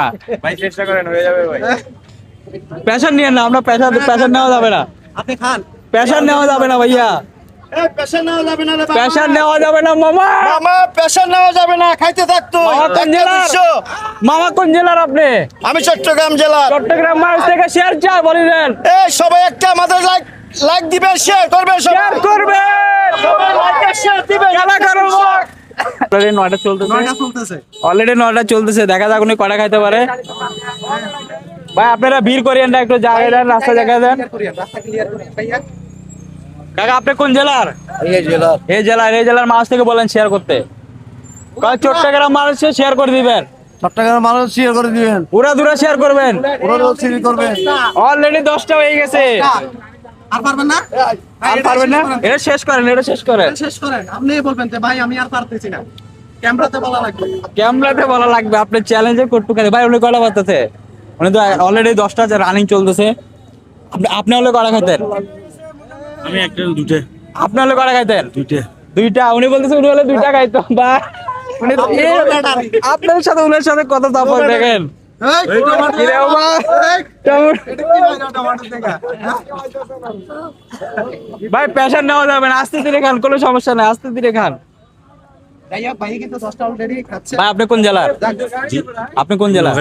না ভাই চেষ্টা করেন হয়ে যাবে ভাই। প্রেশার নিয়ে না আমরা প্রেশার প্রেশার নেওয়া যাবে না। আপনি খান। প্রেশার নেওয়া যাবে না ভাইয়া। নেওয়া যাবে না মামা। মামা পেশা নেওয়া যাবে না খাইতে থাকতো মামা কোন জেলার? মামা কোন জেলার আপনি? আমি চট্টগ্রাম জেলার। চট্টগ্রাম মাছ থেকে শেয়ার চাই বলে দেন। এই সবাই একটা আমাদের লাইক লাইক দিবেন শেয়ার করবে শেয়ার করবেন সবাই লাইক আর শেয়ার দিবেন খেলা করব অলরেডি নয়টা চলতেছে? চলতেছে। অলরেডি নয়টা চলতেছে দেখা যাক উনি কটা খাইতে পারে। ভাই আপনারা ভিড় করিয়েন না একটু জায়গা দেন রাস্তা জায়গা দেন। রাস্তা ক্লিয়ার করেন ভাইয়া। কাকা আপনি কোন জেলার? এই জেলার। এই জেলার মাছ থেকে বলেন শেয়ার করতে। চট্টগ্রাম মানুষ শেয়ার করে দিবেন? চট্টগ্রাম মানুষ শেয়ার করে দিবেন। পুরা দূরে শেয়ার করবেন শেয়ার করবেন। অলরেডি দশটা হয়ে গেছে। আর পারবেন না? আর পারবেন না? এটা শেষ করেন। এটা শেষ করেন শেষ করেন। আপনি বলবেন যে ভাই আমি আর পারতেছি না। ক্যামেরাতে বলা লাগবে। ক্যামেরাতে বলা লাগবে আপনি চ্যালেঞ্জে করতে পারে ভাই উনি কটা বাজতেছে? উনি তো অলরেডি দশটা রানিং চলতেছে। আপনি আপনি হলে কটা খাইতেন? আমি একটা দুটো আপনি হলে কটা খাইতেন? দুইটা। দুইটা। উনি বলতেছে উনি হলে দুইটা খাইতো বা। উনি আপনার সাথে উনার সাথে কত তাপর দেখেন? ভাই প্রেশার নেওয়া যাবে না। আস্তে ধীরে খান কোনো সমস্যা নাই আস্তে ধীরে খান। ভাই কিন্তু দশটা অলরেডি খাচ্ছে। ভাই আপনি কোন জেলার? আপনি কোন জেলার?